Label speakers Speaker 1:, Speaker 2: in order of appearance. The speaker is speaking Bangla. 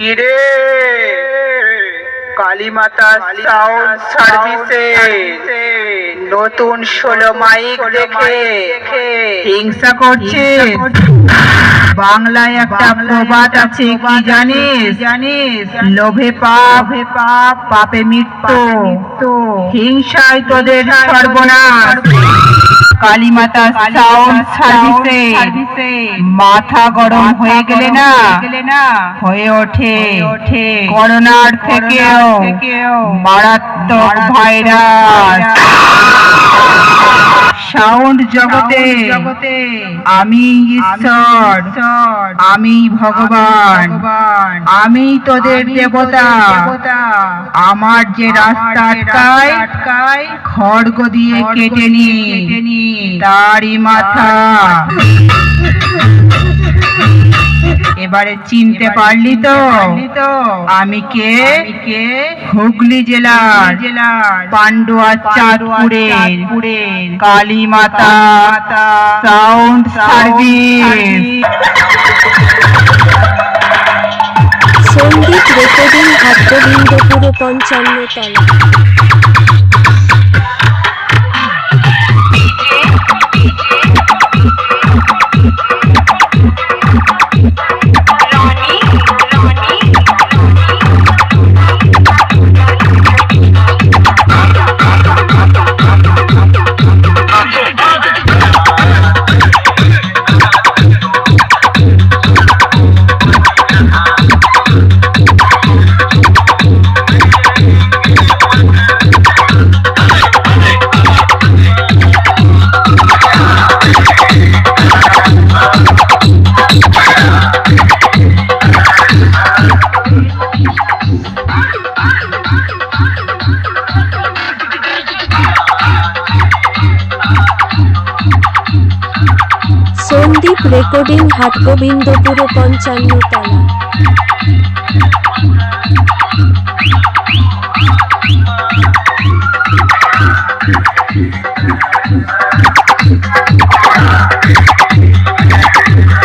Speaker 1: কিরে? কালীমাতা সাউন্ড সার্ভিসে নতুন ষোলো মাইক দেখে হিংসা করছে বাংলায় একটা প্রবাদ আছে, কি জানিস? জানিস লোভে পাপ পাপ, পাপে মৃত্যু। হিংসায় তোদের সর্বনাশ। কালীমাতা সাউন্ড সার্ভিসে মাথা গরম হয়ে গেলে না? হয়ে ওঠে। করোনার থেকেও মারাত্মক ভাইরাস। সাউন্ড জগতে আমি ঈশ্বর আমি ভগবান আমি তোদের দেবতা। আমার যে রাস্তা আটকায় খড়গ দিয়ে কেটে নি তারই মাথা। এবারে চিনতে পারলি তো? আমি কে? কে? হুগলি জেলার জেলার পান্ডুয়া চাঁদপুরের Kali Mata sound service.
Speaker 2: Sandip recording Bhagyabindapur পঞ্চান্ন তলা। সন্দীপ রেকর্ডিং হাট গোবিন্দপুরে পঞ্চান্ন তলা Thank you.